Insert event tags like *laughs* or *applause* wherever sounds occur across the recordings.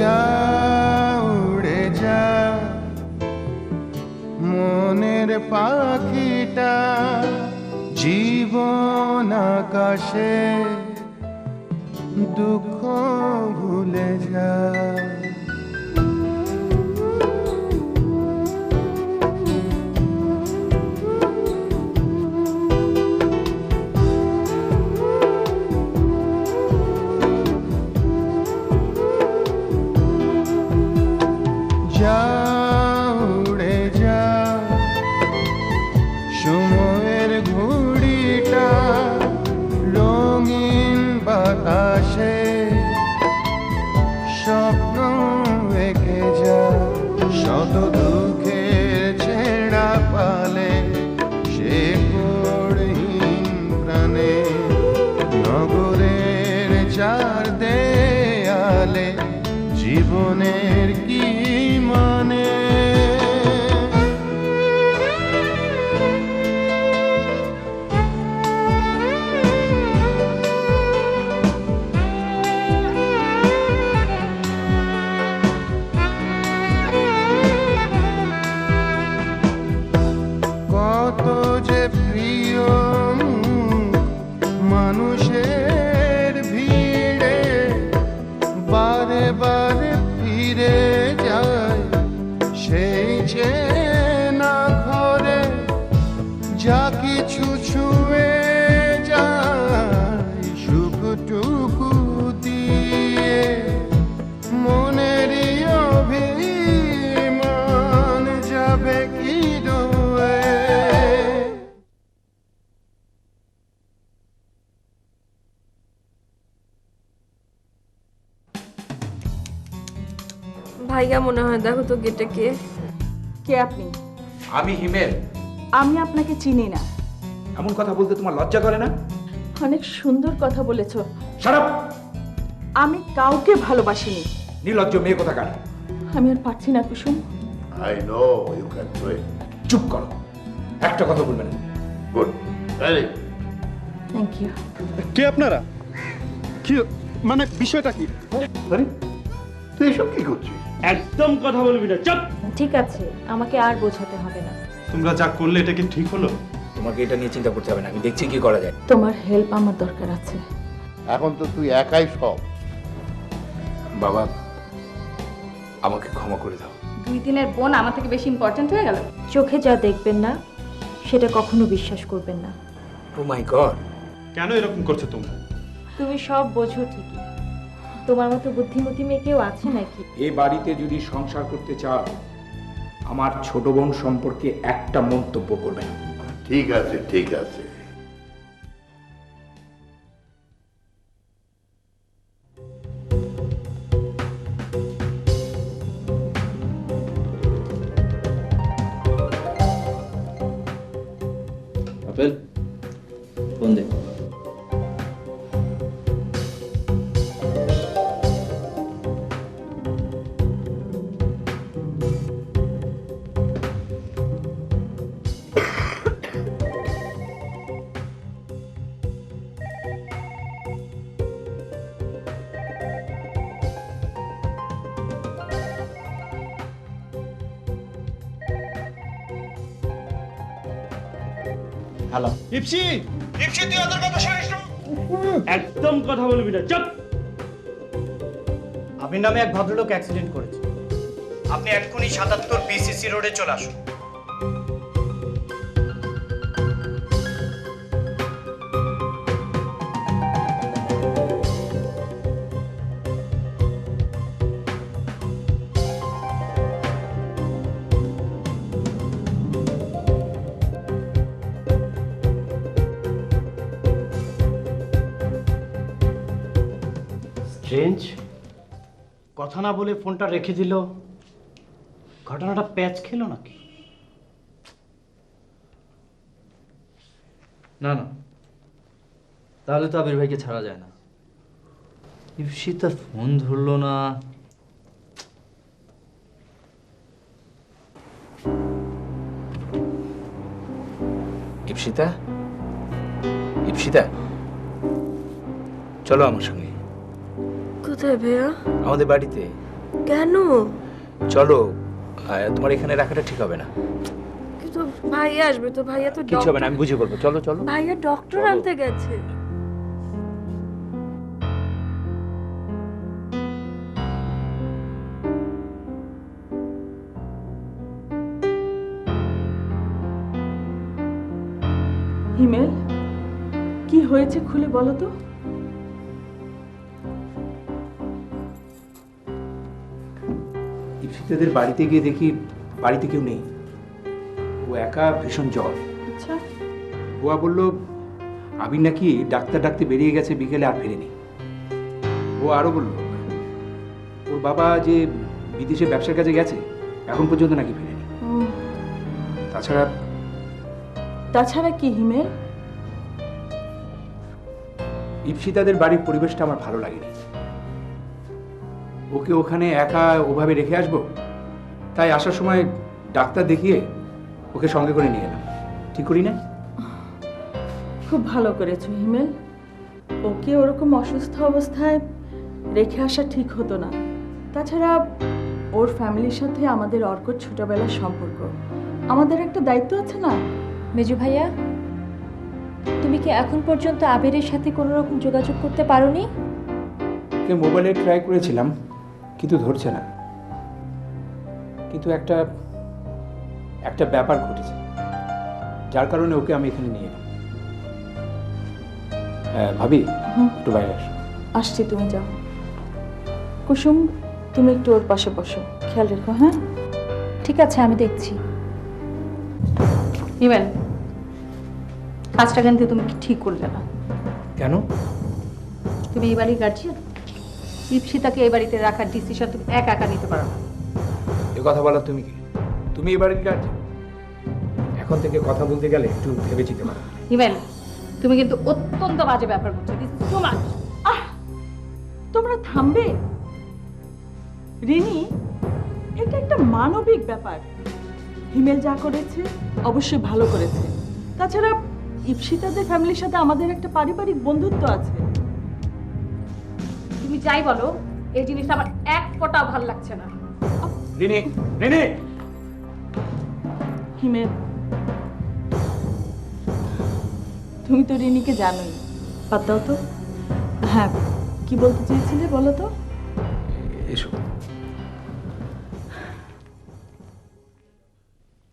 যা উড়ে যা। মনের পাখিটা জীবন আকাশে দুঃখ ভুলে যা। ভাইয়া মনে হয় দেখো তো গেটে কে। কে আপনি? আমি হিমেল। আমি আপনাকে চিনি না। এমন কথা বলতে তোমার লজ্জা করে না? অনেক সুন্দর কথা বলেছ। সারাপ আমি কাউকে ভালোবাসিনি। নির্লজ্জ মেয়ে কথা কার আমি আর পারছি না Kusum. I know you can do it. চুপ করো। একটা কথা বলবে না। Good. Very. থ্যাংক ইউ কে আপনারা? কি মানে বিষয়টা কি? আরে। তুই এসব কি করছিস? একদম কথা বলবি না চুপ। ঠিক আছে আমাকে আর বোঝাতে হবে না। তোমরা যা করলে এটা কি ঠিক হলো? তোমাকে এটা নিয়ে চিন্তা করতে হবে না আমি দেখছি কি করা যায়। তোমার হেল্প আমার দরকার আছে। এখন তো তুই একাই সব। বাবা আমাকে ক্ষমা করে দাও। দুই দিনের বোন আমার থেকে বেশি ইম্পর্ট্যান্ট হয়ে গেল। চোখে যা দেখবেন না সেটা কখনো বিশ্বাস করবেন না। ও মাই গড কেন এরকম করছ তোমরা? তুমি সব বোঝো ঠিকই। তোমার মতো বুদ্ধিমতী মেয়ে কেউ আছে নাকি? এই বাড়িতে যদি সংসার করতে চাও আমার ছোট বোন সম্পর্কে একটা মন্তব্য করবে ঠিক আছে ঠিক আছে। হ্যালো ইপসি! ইপসি তুই ওদের কথা শুনিস একদম কথা বলবি না। চুপ! আমি নামে এক ভদ্রলোক অ্যাক্সিডেন্ট করেছে। আপনি এক্ষুনি সাতাত্তর বিসিসি রোডে চলে আসুন। স্ট্রেঞ্জ কথা না বলে ফোনটা রেখে দিল। ঘটনাটা প্যাচ খেলো নাকি? না না। তাহলে তো আবির ভাইকে ছাড়া যায় না। ইপসি তার ফোন ধরলো না। ইপসিতা ইপসিতা চলো আমার সঙ্গে। কোথায় ভাইয়া? আমাদের বাড়িতে। কেন? চলো তোমার এখানে রাখাটা ঠিক হবে না। কিন্তু ভাইয়া আসবে তো ভাইয়া তো কিছু হবে না আমি বুঝে বলব। চলো চলো। ভাইয়া ডক্টর আনতে গেছে। হিমেল কি হয়েছে খুলে বলো তো? ইপসিতাদের বাড়িতে গিয়ে দেখি বাড়িতে কেউ নেই। ও একা ভীষণ জ্বর। আচ্ছা। বুয়া বলল আবির নাকি ডাক্তার ডাকতে বেরিয়ে গেছে বিকেলে আর ফেরেনি। ও আরও বলল ওর বাবা যে বিদেশে ব্যবসার কাজে গেছে এখন পর্যন্ত নাকি ফেরেনি। তাছাড়া তাছাড়া কি হিমেল? ইপসিতাদের বাড়ির পরিবেশটা আমার ভালো লাগেনি। ওকে ওখানে একা ওভাবে রেখে আসব? তাই আসার সময় ডাক্তার দেখিয়ে ওকে সঙ্গে করে নিয়ে এলাম। ঠিক করি না খুব ভালো করেছ হিমেল। ওকে ওরকম অসুস্থ অবস্থায় রেখে আসা ঠিক হতো না। তাছাড়া ওর ফ্যামিলির সাথে আমাদের অর্কর ছোটবেলার সম্পর্ক। আমাদের একটা দায়িত্ব আছে না? মেজু ভাইয়া তুমি কি এখন পর্যন্ত আবিরের সাথে কোনো রকম যোগাযোগ করতে পারোনি? ওকে মোবাইলে ট্রাই করেছিলাম। কিন্তু ধরছে না। কিন্তু একটা একটা ব্যাপার ঘটেছে যার কারণে ওকে আমি এখানে নিয়ে এলাম। হ্যাঁ ভাবি হুম। একটু বাইরে আসো। আসছি তুমি যাও। কুসুম তুমি একটু ওর পাশে বসো খেয়াল রেখো হ্যাঁ? ঠিক আছে আমি দেখছি। ইভেন কাজটা কিন্তু তুমি ঠিক করলে না। কেন? তুমি এই বাড়ির গার্জিয়ান দীপশিতাকে এই বাড়িতে রাখার ডিসিশন তুমি একা একা নিতে পারো না। এ কথা বলো তুমি কি? তুমি এই এবারে কাজ এখন থেকে কথা বলতে গেলে একটু ভেবে চিনতে পারো। ইভেন তুমি কিন্তু অত্যন্ত বাজে ব্যাপার করছ। This is too much ah! তোমরা থামবে? রিনি এটা একটা মানবিক ব্যাপার। হিমেল যা করেছে অবশ্যই ভালো করেছে। তাছাড়া ইপসিতাদের ফ্যামিলির সাথে আমাদের একটা পারিবারিক বন্ধুত্ব আছে। যাই বলো এই জিনিসটা আমার এক ফোঁটা ভালো লাগছে না। রিনি রিনি! তুমি তো রিনিকে জানোই। বাদ দাও তো। হ্যাঁ কি বলতে চেয়েছিলে বলো তো? এসো।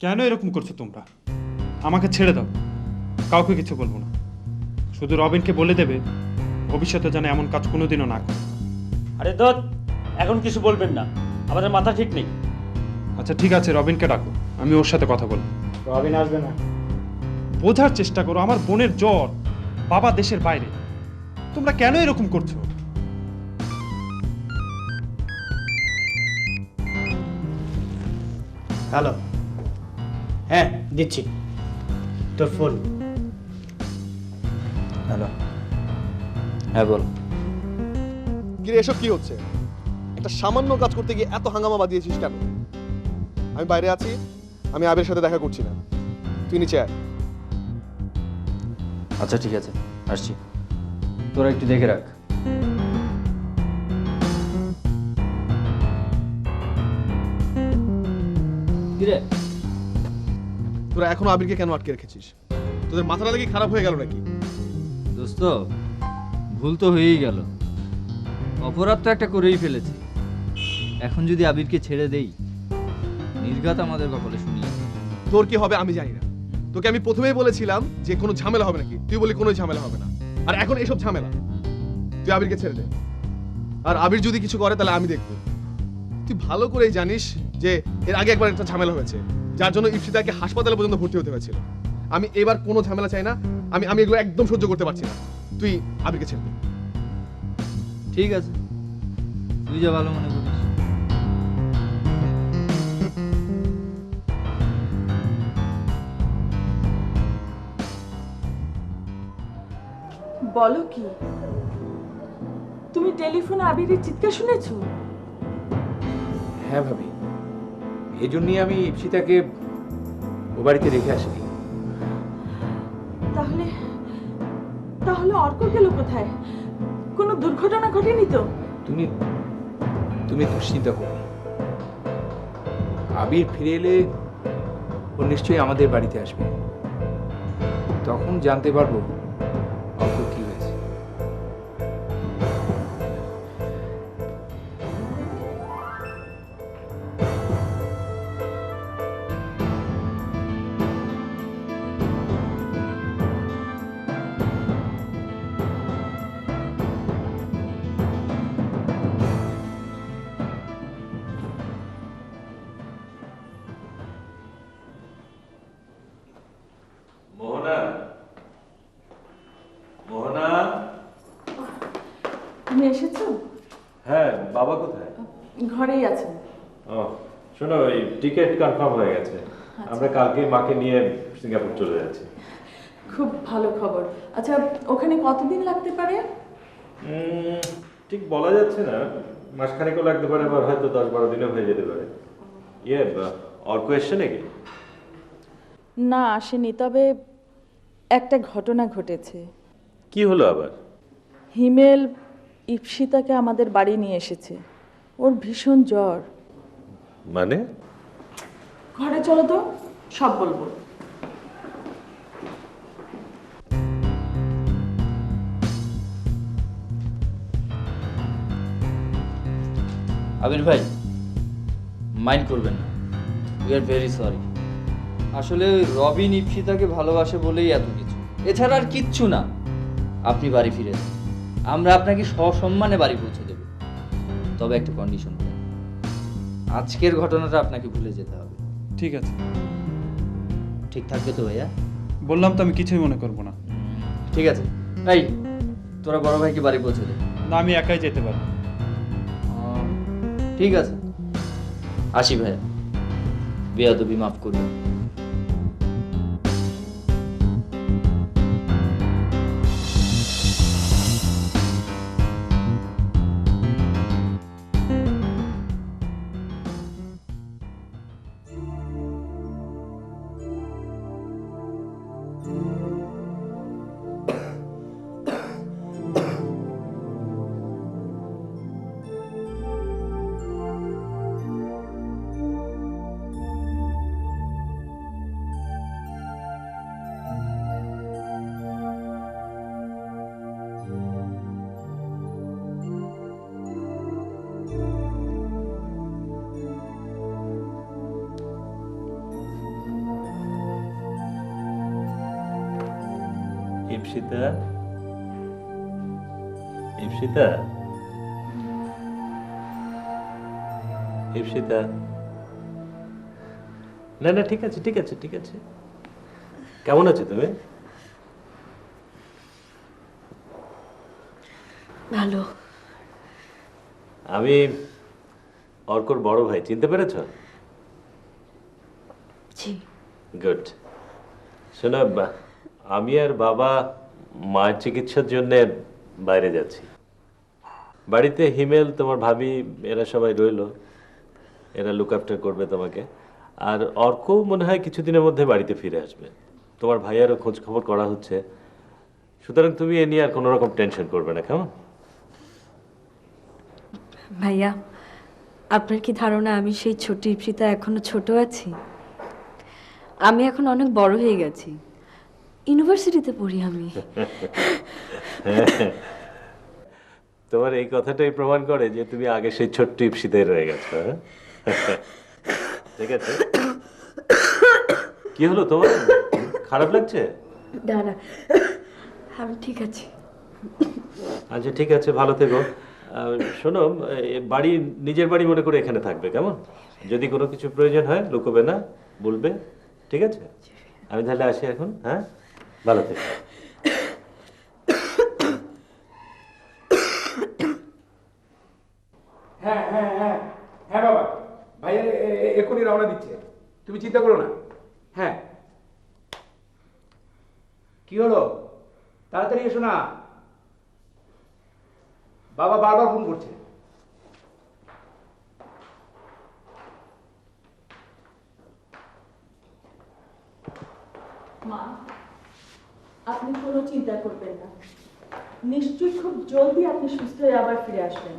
কেন এরকম করছ তোমরা? আমাকে ছেড়ে দাও। কাউকে কিছু বলব না। শুধু রবিনকে বলে দেবে ভবিষ্যতে যেন এমন কাজ কোনোদিনও না করে। আরে দত্ত এখন কিছু বলবেন না। আমাদের মাথা ঠিক নেই। আচ্ছা ঠিক আছে রবিনকে ডাকো। আমি ওর সাথে কথা বলব। রবিন আসবে না। বোঝার চেষ্টা করো আমার বোনের জ্বর বাবা দেশের বাইরে। তোমরা কেন এরকম করছ? হ্যালো। হ্যাঁ দিচ্ছি। তোর ফোন। হ্যালো। হ্যাঁ বল। কিরে এসব কি হচ্ছে? একটা সামান্য কাজ করতে গিয়ে এত হাঙ্গামা বাদিয়েছিস কেন? আমি বাইরে আছি আমি আবের সাথে দেখা করছি না। তুই নিচে আয়। আচ্ছা ঠিক আছে আসছি। তোরা একটু দেখে রাখ। কিরে? তোরা এখনও আবিরকে কেন আটকে রেখেছিস? তোদের মাথাটা দেখি খারাপ হয়ে গেল নাকি? দোস্ত ভুল তো হয়েই গেল। অপরাধ তো একটা করেই ফেলেছি। এখন যদি আবিরকে ছেড়ে দেই, নির্ঘাত আমাদের কপালে শুনিয়ে তোর কি হবে আমি জানি না। তোকে আমি প্রথমেই বলেছিলাম যে কোনো ঝামেলা হবে নাকি। তুই বলি কোনো ঝামেলা হবে না। আর এখন এসব ঝামেলা। তুই আবিরকে ছেড়ে দে। আর আবির যদি কিছু করে, তাহলে আমি দেখব। তুই ভালো করেই জানিস যে এর আগে একবার একটা ঝামেলা হয়েছে, যার জন্য ইপসিতাকে হাসপাতালে পর্যন্ত ভর্তি হতে হয়েছিল। আমি এবার কোনো ঝামেলা চাই না। আমি আমি এগুলো একদম সহ্য করতে পারছি না। তুই আবিরকে ছেড়ে দে। ঠিক আছে। তুই যা ভালো মনে করিস। বলো কি? তুমি টেলিফোনে আবিরের চিৎকার শুনেছো? হ্যাঁ ভাবি। এই জন্যই আমি ইপসিতাকে ও বাড়িতে রেখে আসিনি। তাহলে তাহলে অর্ক গেল কোথায়? কোনো দুর্ঘটনা ঘটেনি তো তুমি তুমি দুশ্চিন্তা করো। আবির ফিরে এলে ও নিশ্চয়ই আমাদের বাড়িতে আসবে তখন জানতে পারব তুমি এসেছ হ্যাঁ বাবা কোথায়? ঘরেই আছেন। ও শোনো ওই টিকিট কনফার্ম হয়ে গেছে। আমরা কালকে মাকে নিয়ে সিঙ্গাপুর চলে যাচ্ছি। খুব ভালো খবর। আচ্ছা ওখানে কতদিন লাগতে পারে? ঠিক বলা যাচ্ছে না। মাসখানেকও লাগতে পারে আবার হয়তো দশ বারো দিনও হয়ে যেতে পারে। ইয়ে অর্ক এসছে নাকি না আসেনি তবে একটা ঘটনা ঘটেছে। কি হলো আবার? হিমেল ইপসিতাকে আমাদের বাড়ি নিয়ে এসেছে। ওর ভীষণ জ্বর। মানে? ঘরে চলো তো সব বলব। আবির ভাই মাইন্ড করবেন না। উই আর ভেরি সরি আসলে রবিন ইপসিতাকে ভালোবাসে বলেই এত কিছু। এছাড়া আর কিচ্ছু না। আপনি বাড়ি ফিরে যান। আমরা আপনাকে সসম্মানে বাড়ি পৌঁছে দেব। তবে একটা কন্ডিশন আজকের ঘটনাটা আপনাকে ভুলে যেতে হবে। ঠিক আছে। ঠিক থাকবে তো ভাইয়া? বললাম তো আমি কিছুই মনে করব না। ঠিক আছে। এই তোরা বড় ভাইকে বাড়ি পৌঁছে দে। না আমি একাই যেতে পারব। ঠিক আছে। আসি ভাইয়া। বেয়াদবি মাফ করবেন। ইপসিতা ইপসিতা ইপসিতা না না ঠিক আছে ঠিক আছে ঠিক আছে। কেমন আছো তুমি? ভালো। আমি অর্কর বড় ভাই চিনতে পেরেছ? জি। গুড। শোনো আমি আর বাবা মায়ের চিকিৎসার জন্য বাইরে যাচ্ছি। বাড়িতে হিমেল, তোমার ভাবি, এরা সবাই রইল। এরা লুক আফটার করবে তোমাকে। আর অর্কও মনে হয় কিছুদিনের মধ্যে বাড়িতে ফিরে আসবে। তোমার ভাইয়ারও খোঁজ খবর করা হচ্ছে। সুতরাং তুমি এ নিয়ে আর কোনো রকম টেনশন করবে না, কেমন? ভাইয়া, আপনার কি ধারণা আমি সেই ছোট ইপসিতা এখনও ছোট আছি? আমি এখন অনেক বড় হয়ে গেছি। ইউনিভার্সিটিতে পড়ি আমি। *laughs* তোমার এই কথাটাই প্রমাণ করে যে তুমি আগে সেই ছোট্ট ইপসিতে রয়ে গেছো হ্যাঁ? *laughs* ঠিক আছে? কি হলো তোমার? খারাপ লাগছে? দাঁড়া আমি ঠিক আছি। আচ্ছা ঠিক আছে ভালো থেকো। শোনো বাড়ি নিজের বাড়ি মনে করে এখানে থাকবে কেমন? যদি কোনো কিছু প্রয়োজন হয় লুকোবে না বলবে ঠিক আছে? আমি তাহলে আসি এখন হ্যাঁ? ভালো থেকো। হ্যাঁ হ্যাঁ হ্যাঁ হ্যাঁ বাবা। ভাইয়া এ- এ- এ- এক্ষুনি রওনা দিচ্ছে। তুমি চিন্তা করো না। হ্যাঁ। কি হলো? তাড়াতাড়ি এসো না। বাবা বারবার ফোন করছে। মা। আপনি কোনো চিন্তা করবেন না। নিশ্চয়ই খুব জলদি আপনি সুস্থ হয়ে আবার ফিরে আসবেন।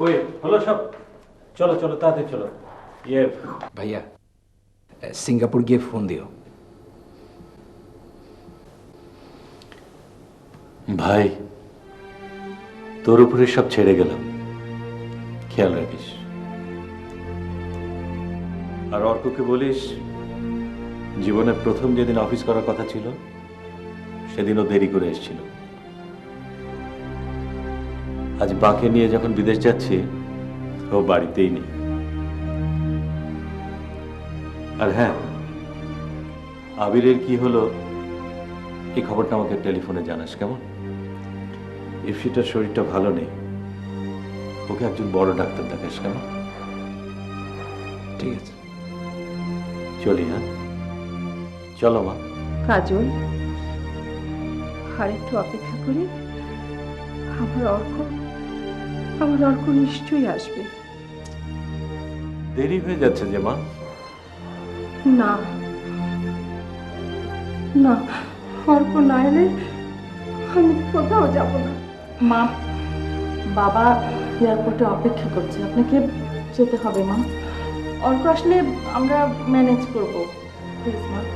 ওই হলো সব। চলো চলো তাড়াতাড়ি চলো। ইয়ে। ভাইয়া সিঙ্গাপুর গিয়ে ফোন দিও। ভাই তোর উপরে সব ছেড়ে গেলাম। খেয়াল রাখিস। আর অর্ককে বলিস জীবনের প্রথম যেদিন অফিস করার কথা ছিল সেদিনও দেরি করে এসেছিল। আজ বাঁকে নিয়ে যখন বিদেশ যাচ্ছি ও বাড়িতেই নেই। আর হ্যাঁ আবিরের কি হলো এই খবরটা আমাকে টেলিফোনে জানাস কেমন? ইফসিটার শরীরটা ভালো নেই। ওকে একজন বড় ডাক্তার দেখাস কেমন? ঠিক আছে। চলি হ্যাঁ? চলো মা। কাজল আর একটু অপেক্ষা করি। আমার অর্ক আমার অর্ক নিশ্চয়ই আসবে। দেরি হয়ে যাচ্ছে যে মা। না না অর্ক না এলে আমি কোথাও যাব না। মা বাবা এয়ারপোর্টে অপেক্ষা করছে। আপনাকে যেতে হবে মা। অর্ক আসলে আমরা ম্যানেজ করব। প্লিজ মা।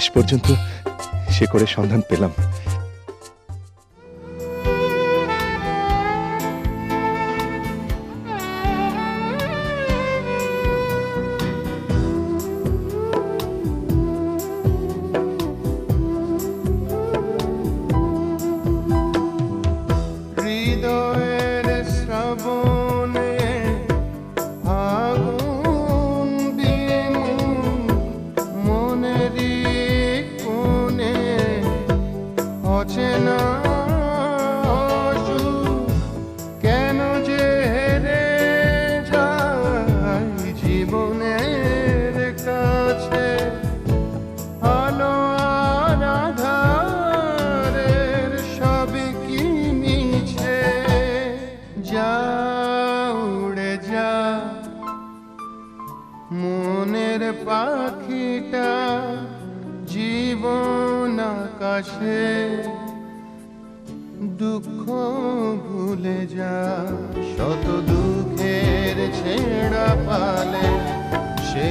শেষ পর্যন্ত সে করে সন্ধান পেলাম। পাখিটা জীবন আকাশে দুঃখ ভুলে যা শত দুঃখের ছেড়া পালে সে